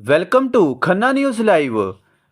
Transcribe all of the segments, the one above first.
Welcome to Khanna news live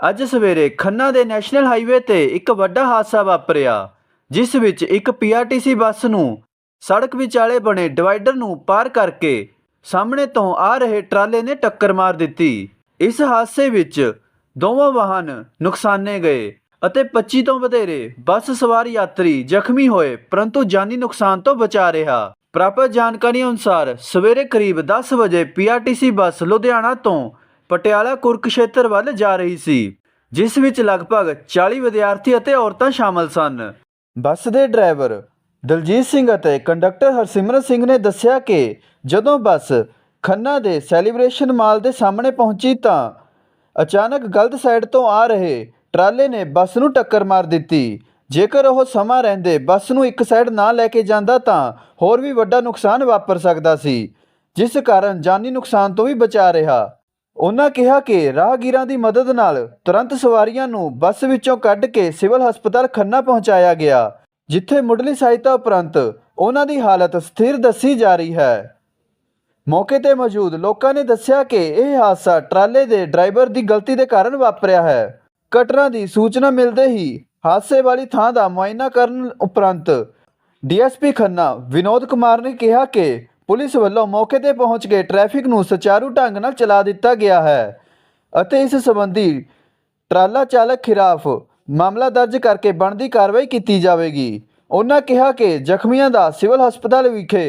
ਅੱਜ ਸਵੇਰੇ ਖੰਨਾ ਦੇ ਨੈਸ਼ਨਲ ਹਾਈਵੇ ਤੇ ਇੱਕ ਵੱਡਾ ਹਾਦਸਾ ਵਾਪਰਿਆ, ਜਿਸ ਵਿੱਚ ਇੱਕ ਪੀਆਰਟੀਸੀ ਬੱਸ ਨੂੰ ਸੜਕ ਵਿਚਾਲੇ ਬਣੇ ਡਿਵਾਈਡਰ ਨੂੰ ਪਾਰ ਕਰਕੇ ਸਾਹਮਣੇ ਤੋਂ ਆ ਰਹੇ ਟਰਾਲੇ ਨੇ ਟੱਕਰ ਮਾਰ ਦਿੱਤੀ। ਇਸ ਹਾਦਸੇ ਵਿੱਚ ਦੋਵਾਂ ਵਾਹਨ ਨੁਕਸਾਨੇ ਗਏ ਅਤੇ 25 ਤੋਂ ਵਧੇਰੇ ਬੱਸ ਸਵਾਰ ਯਾਤਰੀ ਜ਼ਖਮੀ ਹੋਏ, ਪਰੰਤੂ ਜਾਨੀ ਨੁਕਸਾਨ ਤੋਂ ਬਚਾ ਰਿਹਾ। ਪ੍ਰਾਪਤ ਜਾਣਕਾਰੀ ਅਨੁਸਾਰ ਸਵੇਰੇ ਕਰੀਬ 10 ਵਜੇ ਪੀਆਰਟੀਸੀ ਬੱਸ ਲੁਧਿਆਣਾ ਤੋਂ ਪਟਿਆਲਾ ਕੁਰਕਸ਼ੇਤਰ ਵੱਲ ਜਾ ਰਹੀ ਸੀ, ਜਿਸ ਵਿੱਚ ਲਗਭਗ 40 ਵਿਦਿਆਰਥੀ ਅਤੇ ਔਰਤਾਂ ਸ਼ਾਮਲ ਸਨ। ਬੱਸ ਦੇ ਡਰਾਈਵਰ ਦਲਜੀਤ ਸਿੰਘ ਅਤੇ ਕੰਡਕਟਰ ਹਰਸਿਮਰਤ ਸਿੰਘ ਨੇ ਦੱਸਿਆ ਕਿ ਜਦੋਂ ਬੱਸ ਖੰਨਾ ਦੇ ਸੈਲੀਬ੍ਰੇਸ਼ਨ ਮਾਲ ਦੇ ਸਾਹਮਣੇ ਪਹੁੰਚੀ ਤਾਂ ਅਚਾਨਕ ਗਲਤ ਸਾਈਡ ਤੋਂ ਆ ਰਹੇ ਟਰਾਲੇ ਨੇ ਬੱਸ ਨੂੰ ਟੱਕਰ ਮਾਰ ਦਿੱਤੀ। ਜੇਕਰ ਉਹ ਸਮਾਂ ਰਹਿੰਦੇ ਬੱਸ ਨੂੰ ਇੱਕ ਸਾਈਡ ਨਾ ਲੈ ਕੇ ਜਾਂਦਾ ਤਾਂ ਹੋਰ ਵੀ ਵੱਡਾ ਨੁਕਸਾਨ ਵਾਪਰ ਸਕਦਾ ਸੀ, ਜਿਸ ਕਾਰਨ ਜਾਨੀ ਨੁਕਸਾਨ ਤੋਂ ਵੀ ਬਚਾ ਰਿਹਾ। ਉਹਨਾਂ ਕਿਹਾ ਕਿ ਰਾਹਗੀਰਾਂ ਦੀ ਮਦਦ ਨਾਲ ਤੁਰੰਤ ਸਵਾਰੀਆਂ ਨੂੰ ਬੱਸ ਵਿੱਚੋਂ ਕੱਢ ਕੇ ਸਿਵਲ ਹਸਪਤਾਲ ਖੰਨਾ ਪਹੁੰਚਾਇਆ ਗਿਆ, ਜਿੱਥੇ ਮੁੱਢਲੀ ਸਹਾਇਤਾ ਉਪਰੰਤ ਉਹਨਾਂ ਦੀ ਹਾਲਤ ਸਥਿਰ ਦੱਸੀ ਜਾ ਰਹੀ ਹੈ। ਮੌਕੇ ਤੇ ਮੌਜੂਦ ਲੋਕਾਂ ਨੇ ਦੱਸਿਆ ਕਿ ਇਹ ਹਾਦਸਾ ਟਰਾਲੇ ਦੇ ਡਰਾਈਵਰ ਦੀ ਗਲਤੀ ਦੇ ਕਾਰਨ ਵਾਪਰਿਆ ਹੈ। ਘਟਨਾ ਦੀ ਸੂਚਨਾ ਮਿਲਦੇ ਹੀ ਹਾਦਸੇ ਵਾਲੀ ਥਾਂ ਦਾ ਮੁਆਇਨਾ ਕਰਨ ਉਪਰੰਤ ਡੀਐਸਪੀ ਖੰਨਾ ਵਿਨੋਦ ਕੁਮਾਰ ਨੇ ਕਿਹਾ ਕਿ ਪੁਲਿਸ ਵੱਲੋਂ ਮੌਕੇ ਤੇ ਪਹੁੰਚ ਕੇ ਟ੍ਰੈਫਿਕ ਨੂੰ ਸੁਚਾਰੂ ਢੰਗ ਨਾਲ ਚਲਾ ਦਿੱਤਾ ਗਿਆ ਹੈ ਅਤੇ ਇਸ ਸੰਬੰਧੀ ਟਰਾਲਾ ਚਾਲਕ ਖਿਲਾਫ ਮਾਮਲਾ ਦਰਜ ਕਰਕੇ ਬਣਦੀ ਕਾਰਵਾਈ ਕੀਤੀ ਜਾਵੇਗੀ ਉਹਨਾਂ ਕਿਹਾ ਕਿ ਜ਼ਖਮੀਆਂ ਦਾ ਸਿਵਲ ਹਸਪਤਾਲ ਵਿਖੇ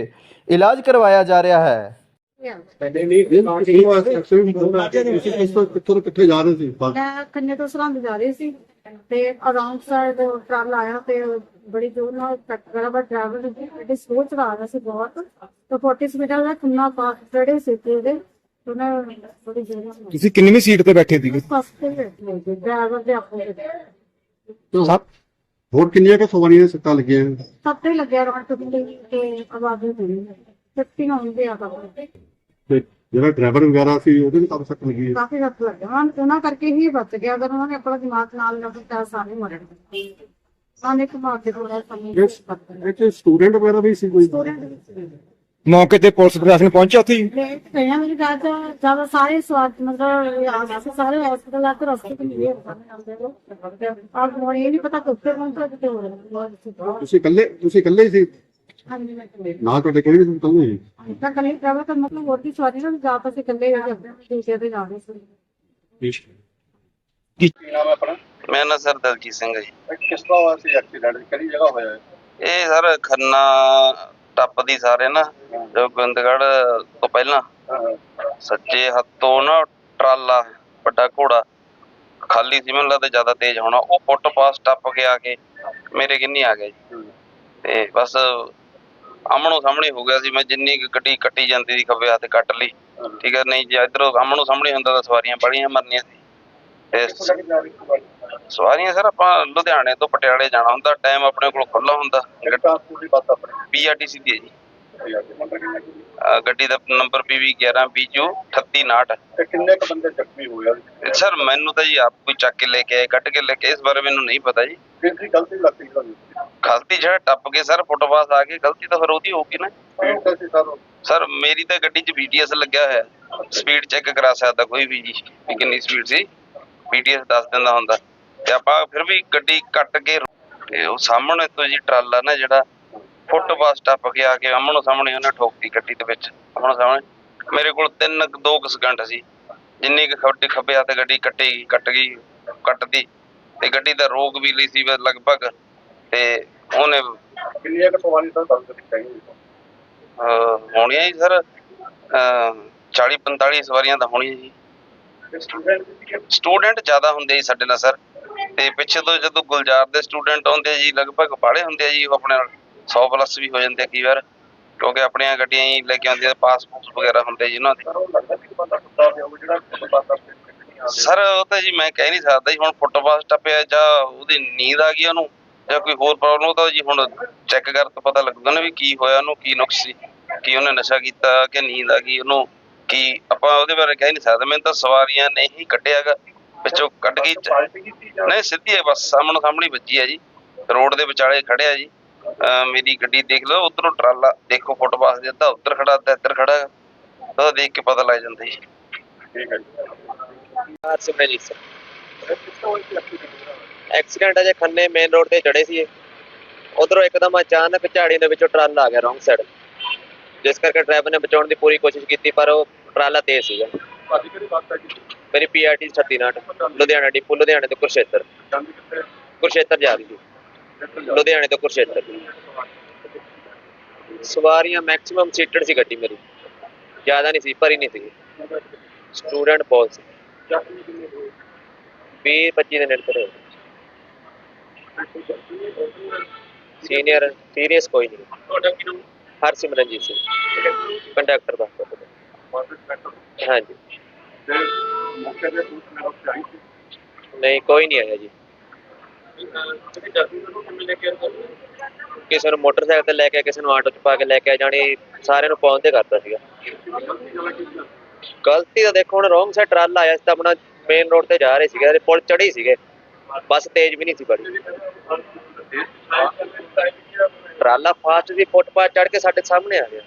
ਇਲਾਜ ਕਰਵਾਇਆ ਜਾ ਰਿਹਾ ਹੈ ਨਹੀਂ ਨਹੀਂ ਕਿੱਥੋਂ ਕਿੱਥੇ ਜਾ ਰਹੇ ਸੀ ਬੱਸ ਮੈਂ ਖੰਨੇ ਤੋਂ ਸਰਹੰਦ ਜਾ ਰਹੀ ਸੀ ਤੇ ਅਰਾਊਂਡ ਸਾਈਡ ਟਰੱਕ ਆਇਆ ਤੇ ਬੜੀ ਜ਼ੋਰ ਨਾਲ ਟੱਕਰ ਬਟ ਡਰਾਈਵਰ ਦੀ ਸਪੀਡ ਚਲਾ ਰਿਹਾ ਸੀ ਬਹੁਤ। ਤੇ 40 ਸਪੀਡ ਦਾ ਖੰਨਾ ਪਾਸ ਜਿਹੜੇ ਸੀ ਤੇ ਉਹਦੇ ਉਹਨੇ ਬੜੀ ਜ਼ੋਰ ਨਾਲ ਤੁਸੀਂ ਕਿੰਨਵੀਂ ਸੀਟ ਤੇ ਬੈਠੇ ਸੀਗੇ? ਫਸਟ ਤੇ ਬੈਠੇ ਡਰਾਈਵਰ ਦੇ ਆਪਣੇ ਸਭ ਹੋਰ ਕਿੰਨੀਆਂ ਕਿ ਸਵਾਰੀਆਂ ਸੱਟਾਂ ਲੱਗੀਆਂ? ਸਭ ਤੇ ਲੱਗਿਆ ਰੌਣ ਟੁੱਟੀ ਤੇ ਆਵਾਜ਼ ਹੋਈ ਸੱਤੀ ਹੁੰਦੀ ਆ ਕਾਫੀ ਤੇ ਜਿਹੜਾ ਡਰਾਈਵਰ ਵਗੈਰਾ ਸੀ ਉਹਦੇ ਵੀ ਕਾਫੀ ਸੱਟ ਲੱਗੀ ਹੈ। ਕਾਫੀ ਹੱਥ ਲੱਗਿਆ ਉਹਨਾਂ ਉਹਨਾਂ ਕਰਕੇ ਹੀ ਬਚ ਗਿਆ। ਅਗਰ ਉਹਨਾਂ ਨੇ ਆਪਣਾ ਦਿਮਾਗ ਨਾਲ ਨਾ ਦਿੱਤਾ ਸਾਰੇ ਮਰਨ ਉਹਨੇ ਕਮਾ ਕੇ ਥੋੜਾ ਸਮੇਂ ਚ ਸਟੂਡੈਂਟ ਵਗੈਰਾ ਵੀ ਸੀ ਕੋਈ? ਮੌਕੇ ਤੇ ਪੁਲਿਸ ਪ੍ਰਸ਼ਾਸਨ ਪਹੁੰਚਿਆ ਉੱਥੇ ਹੀ? ਲੇਟ ਪਿਆ ਮੇਰੀ ਗੱਲ ਤਾਂ ਜ਼ਿਆਦਾ ਸਾਰੇ ਸਵਾਲ ਮਤਲਬ ਆ ਗਏ ਸੀ ਸਾਰੇ ਹਸਪਤਾਲ ਆ ਕੇ ਰਸਤੇ ਤੇ ਮਿਲੇ ਆਉਂਦੇ ਲੋਕ ਆਪ ਨੂੰ ਇਹ ਨਹੀਂ ਪਤਾ ਕਿੱਥੇ ਪਹੁੰਚਾ ਕਿੱਥੇ ਹੋ ਰਿਹਾ ਤੁਸੀਂ ਇਕੱਲੇ ਤੁਸੀਂ ਇਕੱਲੇ ਹੀ ਸੀ? ਹਾਂਜੀ ਮੈਂ ਕਹਿੰਦੇ ਨਾਲ ਤੁਹਾਡੇ ਕੋਈ ਵੀ ਇਕੱਲੇ ਸੀ? ਤਾਂ ਕਲੀ ਟਰੈਵਲ ਤਾਂ ਮਤਲਬ ਹੋਰ ਦੀ ਸਵਾਰੀ ਨਾਲ ਜਾ ਤਾਂ ਅਸੀਂ ਇਕੱਲੇ ਹੀ ਜਾਂਦੇ ਟੀਚਰ ਤੇ ਜਾ ਰਹੇ ਸੀ। ਮੇਰਾ ਨਾਂ ਸਰ ਦਲਜੀਤ ਸਿੰਘ ਹੈ ਜੀ। ਕਿਸ ਤਰ੍ਹਾਂ ਹੋਇਆ ਸੀ ਐਕਸੀਡੈਂਟ ਕਿਹੜੀ ਜਗ੍ਹਾ ਹੋਇਆ ਹੈ ਇਹ ਸਰ ਖੰਨਾ ਟੱਪਦੀ ਸਾਰੇ ਨਾ ਜੋ ਗੋਬਿੰਦਗੜ੍ਹ ਤੋਂ ਪਹਿਲਾਂ। ਸੱਜੇ ਹੱਥੋਂ ਨਾ ਟਰਾਲਾ ਵੱਡਾ ਘੋੜਾ ਖਾਲੀ ਸੀ ਮੈਨੂੰ ਲੱਗਦਾ ਜ਼ਿਆਦਾ ਤੇਜ਼ ਹੋਣਾ। ਉਹ ਫੁੱਟ ਪਾਸ ਟੱਪ ਕੇ ਆ ਕੇ ਮੇਰੇ ਕਿੰਨੀ ਆ ਗਿਆ ਜੀ। ਤੇ ਬਸ ਆਮਣੋ ਸਾਹਮਣੇ ਹੋ ਗਿਆ ਸੀ ਮੈਂ ਜਿੰਨੀ ਕੁ ਗੱਡੀ ਕੱਟੀ ਜਾਂਦੀ ਸੀ ਖੱਬੇ ਹੱਥ ਕੱਟ ਲਈ। ਠੀਕ ਹੈ ਨਹੀਂ ਜੇ ਇਧਰੋਂ ਆਮਣੋ ਸਾਹਮਣੇ ਹੁੰਦਾ ਤਾਂ ਸਵਾਰੀਆਂ ਬੜੀਆਂ ਮਰਨੀਆਂ ਸੀ। ਤੇ ਸਵਾਰੀਆਂ ਸਰ ਆਪਾਂ ਲੁਧਿਆਣੇ ਤੋਂ ਪਟਿਆਲੇ ਜਾਣਾ ਹੁੰਦਾ ਟਾਈਮ ਆਪਣੇ ਕੋਲ ਖੁੱਲਾ ਹੁੰਦਾ। ਪੀਆਰਟੀਸੀ ਦੀ ਹੈ ਜੀ। ਗੱਡੀ ਦਾ ਨੰਬਰ PV 11 BU 3859 ਤੇ ਕਿੰਨੇ ਕ ਬੰਦੇ ਜ਼ਖਮੀ ਹੋਏ ਸਰ ਮੈਨੂੰ ਤਾਂ ਜੀ ਆਪ ਕੋਈ ਚੱਕ ਕੇ ਲੈ ਕੇ ਆਏ ਕੱਢ ਕੇ ਲੈ ਕੇ ਇਸ ਬਾਰੇ ਮੈਨੂੰ ਨਹੀਂ ਪਤਾ ਜੀ। ਕਿਸ ਦੀ ਗਲਤੀ ਲੱਗਦੀ ਗਲਤੀ ਜਿਹੜਾ ਟੱਪ ਕੇ ਸਰ ਫੁੱਟਪਾਥ ਆ ਕੇ ਗਲਤੀ ਤਾਂ ਫਿਰ ਉਹਦੀ ਹੋਊਗੀ ਨਾ। ਸਰ? ਮੇਰੀ ਤਾਂ ਗੱਡੀ 'ਚ BTS ਲੱਗਿਆ ਹੋਇਆ। ਸਪੀਡ ਚੈੱਕ ਕਰਾ ਸਕਦਾ ਕੋਈ ਵੀ ਜੀ ਕਿੰਨੀ ਸਪੀਡ ਸੀ। BTS ਦੱਸ ਦਿੰਦਾ ਹੁੰਦਾ ਤੇ ਆਪਾਂ ਫਿਰ ਵੀ ਗੱਡੀ ਕੱਟ ਕੇ ਤੇ ਉਹ ਸਾਹਮਣੇ ਤੋਂ ਜੀ ਟਰਾਲਾ ਨਾ ਜਿਹੜਾ ਫੁੱਟਪਾਥ ਟੱਪ ਕੇ ਆ ਕੇ ਆਮਣੋ ਸਾਹਮਣੇ ਉਹਨੇ ਠੋਕਤੀ ਗੱਡੀ ਦੇ ਵਿੱਚ ਆਮਣੋ ਸਾਹਮਣੇ। ਮੇਰੇ ਕੋਲ ਤਿੰਨ ਕੁ- ਦੋ ਕੁ ਸਕਿੰਟ ਸੀ। ਜਿੰਨੀ ਕੁ ਖੱਬੇ ਖੱਬੇ ਹੱਥ ਗੱਡੀ ਕੱਟੇਗੀ ਕੱਟ ਗਈ ਕੱਟਦੀ। ਤੇ ਗੱਡੀ ਦਾ ਰੋਕ ਵੀ ਲਈ ਸੀ ਲਗਭਗ। ਤੇ ਉਹਨੇ ਕਿੰਨੀਆਂ ਕ ਸਵਾਰੀਆਂ ਤਾਂ ਦੱਸ ਦਿੱਤੀ ਹੋਣੀਆਂ ਜੀ ਸਰ 40 45 ਸਵਾਰੀਆਂ ਤਾਂ ਹੋਣੀਆਂ ਜੀ। ਸਟੂਡੈਂਟ ਜ਼ਿਆਦਾ ਹੁੰਦੇ ਜੀ ਸਾਡੇ ਨਾਲ ਸਰ ਤੇ ਪਿੱਛੇ ਤੋਂ ਜਦੋਂ ਗੁਲਜ਼ਾਰ ਦੇ ਸਟੂਡੈਂਟ ਆਉਂਦੇ ਜੀ, ਲਗਭਗ ਬਾਹਲੇ ਹੁੰਦੇ ਜੀ, ਉਹ ਆਪਣੇ ਨਾਲ 100 ਪਲੱਸ ਵੀ ਹੋ ਜਾਂਦੇ ਕਈ ਵਾਰ। ਕਿਉਂਕਿ ਆਪਣੀਆਂ ਗੱਡੀਆਂ ਹੀ ਲੈ ਕੇ ਆਉਂਦੀਆਂ ਪਾਸਪੋਰਟ ਵਗੈਰਾ ਹੁੰਦੇ ਜੀ ਉਹਨਾਂ ਦੇ। ਸਰ ਉਹ ਤਾਂ ਜੀ ਮੈਂ ਕਹਿ ਨਹੀਂ ਸਕਦਾ ਜੀ, ਹੁਣ ਫੁੱਟਪਾਥ ਟੱਪਿਆ ਜਾਂ ਉਹਦੀ ਨੀਂਦ ਆ ਗਈ ਉਹਨੂੰ, ਜਾਂ ਕੋਈ ਹੋਰ ਪ੍ਰੋਬਲਮ ਉਹ ਤਾਂ ਜੀ ਹੁਣ ਚੈੱਕ ਕਰ ਤਾਂ ਪਤਾ ਲੱਗੂਗਾ ਨਾ ਵੀ ਕੀ ਹੋਇਆ, ਉਹਨੂੰ ਕੀ ਨੁਕਸ ਸੀ, ਕੀ ਉਹਨੇ ਨਸ਼ਾ ਕੀਤਾ, ਕਿ ਨੀਂਦ ਆ ਗਈ ਉਹਨੂੰ। ਕੀ ਆਪਾਂ ਉਹਦੇ ਬਾਰੇ ਕਹਿ ਨਹੀਂ ਸਕਦੇ। ਮੈਨੂੰ ਤਾਂ ਸਵਾਰੀਆਂ ਨੇ ਹੀ ਕੱਢਿਆਗਾ ਵਿੱਚੋਂ ਕੱਢ ਗਈ ਜਾਂ ਨਹੀਂ ਸਿੱਧੀ ਹੈ ਬਸ ਸਾਹਮਣੇ ਸਾਹਮਣੇ ਹੀ ਵੱਜੀ ਹੈ ਜੀ। ਰੋਡ ਦੇ ਵਿਚਾਲੇ ਖੜਿਆ ਜੀ। ਮੇਰੀ ਗੱਡੀ ਦੇਖ ਲਓ ਉਧਰੋਂ ਟਰਾਲਾ ਦੇਖੋ ਫੁੱਟਪਾਥ ਦੇ ਅੱਧਾ ਉੱਧਰ ਖੜਾ ਅੱਧਾ ਇੱਧਰ ਖੜਾ। ਉਹਦਾ ਦੇਖ ਕੇ ਪਤਾ ਲੱਗ ਜਾਂਦਾ ਜੀ। ਸਿਮਰਨਜੀਤ ਸਿੰਘ ਐਕਸੀਡੈਂਟ ਅਜੇ ਖੰਨੇ ਮੇਨ ਰੋਡ ਤੇ ਚੜੇ ਸੀ ਉਧਰੋਂ ਇੱਕਦਮ ਅਚਾਨਕ ਝਾੜੀ ਦੇ ਵਿੱਚੋਂ ਟਰਾਲਾ ਆ ਗਿਆ ਰੋਂਗ ਸਾਈਡ ਜਿਸ ਕਰਕੇ ਡਰਾਈਵਰ ਨੇ ਬਚਾਉਣ ਦੀ ਪੂਰੀ ਕੋਸ਼ਿਸ਼ ਕੀਤੀ ਪਰ ਉਹ ਟਰਾਲਾ ਤੇਜ਼ ਸੀਗਾ। ਮੇਰੀ ਪੀਆਰਟੀ 39 ਲੁਧਿਆਣਾ ਡਿਪੂ ਲੁਧਿਆਣੇ ਤੋਂ ਕੁਰਸ਼ੇਤਰ। ਕੁਰਸ਼ੇਤਰ ਜਾ ਰਹੀ ਸੀ ਲੁਧਿਆਣੇ ਤੋਂ ਕੁਰਸ਼ੇਤਰ। ਸਵਾਰੀਆਂ ਮੈਕਸਿਮਮ ਸੀਟਡ ਸੀ ਗੱਡੀ ਮੇਰੀ। ਜ਼ਿਆਦਾ ਨਹੀਂ ਸੀ ਭਰੀ ਨਹੀਂ ਸੀ। ਸਟੂਡੈਂਟ ਬਹੁਤ ਸੀ। 20 25 ਦੇ ਨੇੜੇ ਤੇੜੇ ਸੀਨੀਅਰ ਸੀਰੀਅਸ ਕੋਈ ਨਹੀਂ। ਹਰਸਿਮਰਨਜੀਤ ਸਿੰਘ। ਕੰਡਕਟਰ ਦਾ ਹਾਂਜੀ। ਨਹੀਂ ਕੋਈ ਨਹੀਂ ਆਇਆ ਜੀ। ਕਿਸੇ ਨੂੰ ਮੋਟਰਸਾਈਕਲ ਤੇ ਲੈ ਕੇ ਕਿਸੇ ਨੂੰ ਆਟੋ ਚ ਪਾ ਕੇ ਲੈ ਕੇ ਜਾਣੀ ਸਾਰਿਆਂ ਨੂੰ ਪਹੁੰਚਦੇ ਕਰਦਾ ਸੀਗਾ। ਗਲਤੀ ਤਾਂ ਦੇਖੋ ਹੁਣ ਰੋਂਗ ਸਾਈਡ ਟਰਾਲਾ ਆਇਆ ਸੀ ਤਾਂ ਆਪਣਾ ਮੇਨ ਰੋਡ ਤੇ ਜਾ ਰਹੇ ਸੀਗੇ ਤੇ ਪੁਲ ਚੜੇ ਸੀਗੇ। ਬੱਸ ਤੇਜ਼ ਵੀ ਨਹੀਂ ਸੀ ਬੜੀ। ਟਰਾਲਾ ਫਾਸਟ ਦੀ ਫੁੱਟਪਾਥ ਚੜ ਕੇ ਸਾਡੇ ਸਾਹਮਣੇ ਆ ਗਿਆ।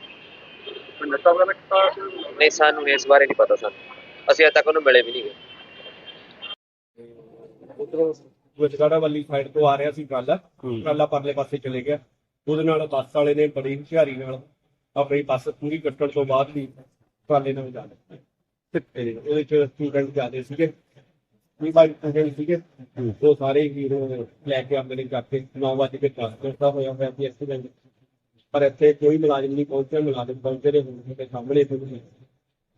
ਨਹੀਂ ਸਾਨੂੰ ਇਸ ਬਾਰੇ ਨਹੀਂ ਪਤਾ ਸਾਨੂੰ। ਅਸੀਂ ਅਜੇ ਤੱਕ ਉਹਨੂੰ ਮਿਲੇ ਵੀ ਨਹੀਂ ਗਏ। ਉਧਰੋਂ ਵਾਲੀ ਸਾਈਡ ਤੋਂ ਆ ਰਿਹਾ ਸੀ ਟਰਾਲਾ ਟਰਾਲਾ ਪਰਲੇ ਪਾਸੇ ਚਲੇ ਗਿਆ। ਉਹਦੇ ਨਾਲ ਬੱਸ ਵਾਲੇ ਨੇ ਬੜੀ ਹੁਸ਼ਿਆਰੀ ਨਾਲ ਆਪਣੀ ਬੱਸ ਪੂਰੀ ਕੱਟਣ ਤੋਂ ਬਾਅਦ ਵੀ ਟਰਾਲੇ ਨਾਲ ਜਾ ਲਿਆ ਤੇ ਉਹਦੇ ਚ ਸਟੂਡੈਂਟ ਜਾਂਦੇ ਸੀਗੇ। ਵੀ ਬਾਈ ਸਟੂਡੈਂਟ ਸੀਗੇ। ਉਹ ਸਾਰੇ ਹੀ ਉਹ ਲੈ ਕੇ ਆਉਂਦੇ ਨੇ ਕਰਕੇ 9 ਵਜੇ ਕੇ 10 ਮਿੰਟ ਦਾ ਹੋਇਆ ਹੋਇਆ ਸੀ ਐਕਸੀਡੈਂਟ ਪਰ ਇੱਥੇ ਕੋਈ ਮੁਲਾਜ਼ਮ ਨਹੀਂ ਪਹੁੰਚਿਆ। ਮੁਲਾਜ਼ਮ ਪਹੁੰਚੇ ਨੇ ਹੁਣ ਦੇ ਸਾਹਮਣੇ ਹੀ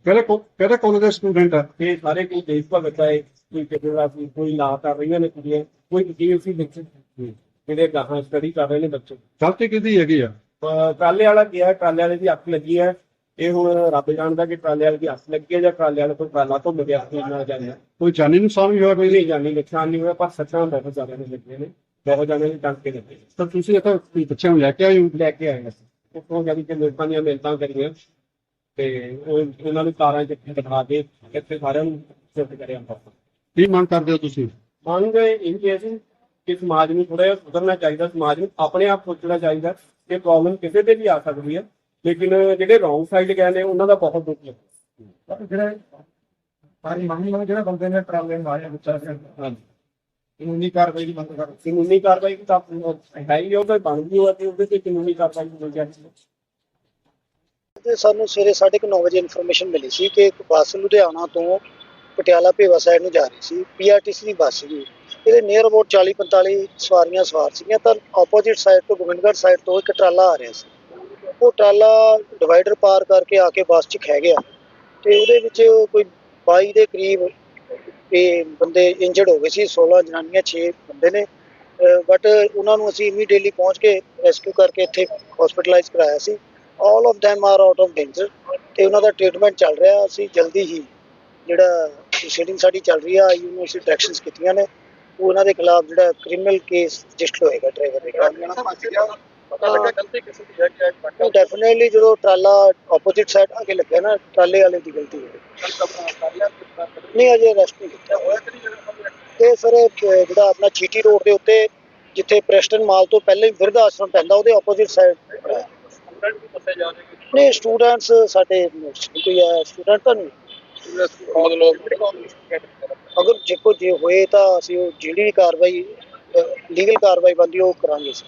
ਕਿਹੜੇ ਕੋ- ਕਿਹੜੇ ਕਾਲਜ ਦੇ ਸਟੂਡੈਂਟ ਆ? ਇਹ ਸਾਰੇ ਕੋਈ ਦੇਸ਼ ਭਗਤ ਹੈ ਕੋਈ ਕਿਤੇ ਦਾ ਕੋਈ- ਲਾ ਕਰ ਰਹੀਆਂ ਨੇ ਕੁੜੀਆਂ। ਕੋਈ ਜੀਐਸਸੀ ਵਿੱਚ ਜਿਹੜੇ ਗਾਹਾਂ ਸਟੱਡੀ ਕਰ ਰਹੇ ਨੇ ਬੱਚੇ। ਗਲਤੀ ਕਿਹਦੀ ਹੈਗੀ ਆ? ਟਰਾਲੇ ਵਾਲਾ ਗਿਆ ਟਰਾਲੇ ਵਾਲੇ ਦੀ ਅੱਖ ਲੱਗੀ ਹੈ ਇਹ ਹੁਣ ਰੱਬ ਜਾਣਦਾ ਕਿ ਟਰਾਲੇ ਵਾਲੇ ਦੀ ਅੱਖ ਲੱਗੀ ਹੈ ਜਾਂ ਟਰਾਲੇ ਵਾਲੇ ਕੋਈ ਟਰਾਲਾ ਤੋਂ ਮਿਲਿਆ ਕੋਈ ਨਾ ਜਾਣਿਆ ਕੋਈ ਜਾਨੀ ਨੁਕਸਾਨ ਵੀ ਹੋਇਆ ਕੋਈ? ਨਹੀਂ ਜਾਣੀ ਨੁਕਸਾਨ ਨਹੀਂ ਹੋਇਆ ਪਰ ਸੱਚਾਂ ਬਹੁਤ ਜ਼ਿਆਦਾ ਨੇ ਲੱਗੇ ਨੇ। ਬਹੁਤ ਜਾਣੇ ਨੇ ਟਾਂਕੇ ਲੱਗੇ ਤਾਂ ਤੁਸੀਂ ਇੱਥੇ ਕੋਈ ਬੱਚਿਆਂ ਨੂੰ ਲੈ ਕੇ ਆਏ ਹੋ? ਲੈ ਕੇ ਆਏ ਅਸੀਂ। ਉੱਥੋਂ ਜਾ ਕੇ ਲੋਕਾਂ ਦੀਆਂ ਮਿਲਤਾਂ ਕਰੀਆਂ। ਤੇ ਉਹ ਉਹਨਾਂ ਨੂੰ ਕਾਰਾਂ 'ਚ ਬਿਠਾ ਕੇ ਇੱਥੇ ਸਾਰਿਆਂ ਨੂੰ ਸਿਫਟ ਕਰਿਆ ਆਪਾਂ ਕੀ ਮੰਗ ਕਰਦੇ ਹੋ ਤੁਸੀਂ? ਮੰਗ ਇਹ ਹੈ ਸੀ ਕਿ ਸਮਾਜ ਨੂੰ ਥੋੜਾ ਜਿਹਾ ਸੁਧਰਨਾ ਚਾਹੀਦਾ। ਸਮਾਜ ਨੂੰ ਆਪਣੇ ਆਪ ਸੋਚਣਾ ਚਾਹੀਦਾ ਕਿ ਪ੍ਰੋਬਲਮ ਕਿਸੇ ਤੇ ਵੀ ਆ ਸਕਦੀ ਹੈ ਲੇਕਿਨ ਜਿਹੜੇ ਰੋਂਗ ਸਾਈਡ ਗਏ ਨੇ ਉਹਨਾਂ ਦਾ ਬਹੁਤ ਦੁੱਖ ਹੈ। ਜਿਹੜੇ ਸਾਰੀ ਮੰਗ ਮੰਗ ਜਿਹੜਾ ਬੰਦੇ ਨੇ ਟਰਾਲੇ ਮਾਰਿਆ ਬੱਚਾ ਹਾਂਜੀ। ਕਾਨੂੰਨੀ ਕਾਰਵਾਈ ਦੀ ਮੰਗ ਕਰ ਕਾਨੂੰਨੀ ਕਾਰਵਾਈ ਤਾਂ ਹੈ ਹੀ ਉਹ ਤਾਂ ਬਣ ਗਈ ਤੇ ਉਹਦੇ ਤੇ ਕਾਨੂੰਨੀ ਕਾਰਵਾਈ ਹੋਣੀ ਚਾਹੀਦੀ ਹੈ। ਤੇ ਸਾਨੂੰ ਸਵੇਰੇ 9:30 ਵਜੇ ਇਨਫੋਰਮੇਸ਼ਨ ਮਿਲੀ ਸੀ ਕਿ ਇੱਕ ਬੱਸ ਲੁਧਿਆਣਾ ਤੋਂ ਪਟਿਆਲਾ ਭੇਵਾ ਸਾਈਡ ਨੂੰ ਜਾ ਰਹੀ ਸੀ ਪੀਆਰਟੀਸੀ ਦੀ ਬੱਸ ਸੀ। ਇਹਦੇ ਨੀਅਰ ਅਬਾਊਟ 40 45 ਸਵਾਰੀਆਂ ਸਵਾਰ ਸੀਗੀਆਂ ਤਾਂ ਆਪੋਜ਼ਿਟ ਸਾਈਡ ਤੋਂ ਗੋਬਿੰਦਗੜ੍ਹ ਸਾਈਡ ਤੋਂ ਇੱਕ ਟਰਾਲਾ ਆ ਰਿਹਾ ਸੀ। ਉਹ ਟਰਾਲਾ ਡਿਵਾਈਡਰ ਪਾਰ ਕਰਕੇ ਆ ਕੇ ਬੱਸ 'ਚ ਖਹਿ ਗਿਆ ਤੇ ਉਹਦੇ ਵਿੱਚ ਕੋਈ 22 ਦੇ ਕਰੀਬ ਇਹ ਬੰਦੇ ਇੰਜਰਡ ਹੋ ਗਏ ਸੀ 16 ਜਨਾਨੀਆਂ 6 ਬੰਦੇ ਨੇ। ਬਟ ਉਹਨਾਂ ਨੂੰ ਅਸੀਂ ਇਮੀਡੀਏਟਲੀ ਪਹੁੰਚ ਕੇ ਰੈਸਕਿਊ ਕਰਕੇ ਇੱਥੇ ਹਸਪੀਟਲਾਈਜ਼ ਕਰਾਇਆ ਸੀ। All of them are out of danger ਤੇ ਉਹਨਾਂ ਦਾ ਟ੍ਰੀਟਮੈਂਟ ਚੱਲ ਰਿਹਾ ਅਸੀਂ ਜਲਦੀ ਹੀ ਜਿਹੜਾ ਪ੍ਰੋਸੀਡਿੰਗ ਸਾਡੀ ਚੱਲ ਰਹੀ ਆ ਯੂਨੀਵਰਸਿਟੀ ਡਾਇਰੈਕਸ਼ਨਸ ਕੀਤੀਆਂ ਨੇ। ਉਹਨਾਂ ਦੇ ਖਿਲਾਫ ਜਿਹੜਾ ਕ੍ਰਿਮੀਨਲ ਕੇਸ ਰਜਿਸਟਰ ਹੋਏਗਾ ਡਰਾਈਵਰ ਦੇ ਖਿਲਾਫ। ਪਤਾ ਲੱਗਾ ਗਲਤੀ ਕਿਸੇ ਦੀ ਹੈ ਕਿ ਡੈਫੀਨਿਟਲੀ ਜਦੋਂ ਟਰਾਲਾ ਆਪੋਜ਼ਿਟ ਸਾਈਡ ਆ ਕੇ ਲੱਗਿਆ ਨਾ ਟਰਾਲੇ ਵਾਲੇ ਦੀ ਗਲਤੀ ਹੈ। ਨਹੀਂ। ਅਜੇ ਅਰੈਸਟ ਨਹੀਂ ਕੀਤਾ। ਤੇ ਸਰ ਜਿਹੜਾ ਆਪਣਾ ਜੀਟੀ ਰੋਡ ਦੇ ਉੱਤੇ ਜਿੱਥੇ ਪ੍ਰੈਸਟਨ ਮਾਲ ਤੋਂ ਪਹਿਲਾਂ ਹੀ ਬਿਰਧ ਆਸ਼ਰਮ ਪੈਂਦਾ ਉਹਦੇ ਆਪੋਜ਼ਿਟ ਸਾਈਡ ਨਹੀਂ ਸਟੂਡੈਂਟਸ ਸਾਡੇ ਕੋਈ ਹੈ ਸਟੂਡੈਂਟ ਤਾਂ ਨਹੀਂ। ਅਗਰ ਜੇ ਕੋ ਜੇ ਹੋਏ ਤਾਂ ਅਸੀਂ ਉਹ ਜਿਹੜੀ ਕਾਰਵਾਈ ਲੀਗਲ ਕਾਰਵਾਈ ਬੰਦੀ ਉਹ ਕਰਾਂਗੇ ਸਰ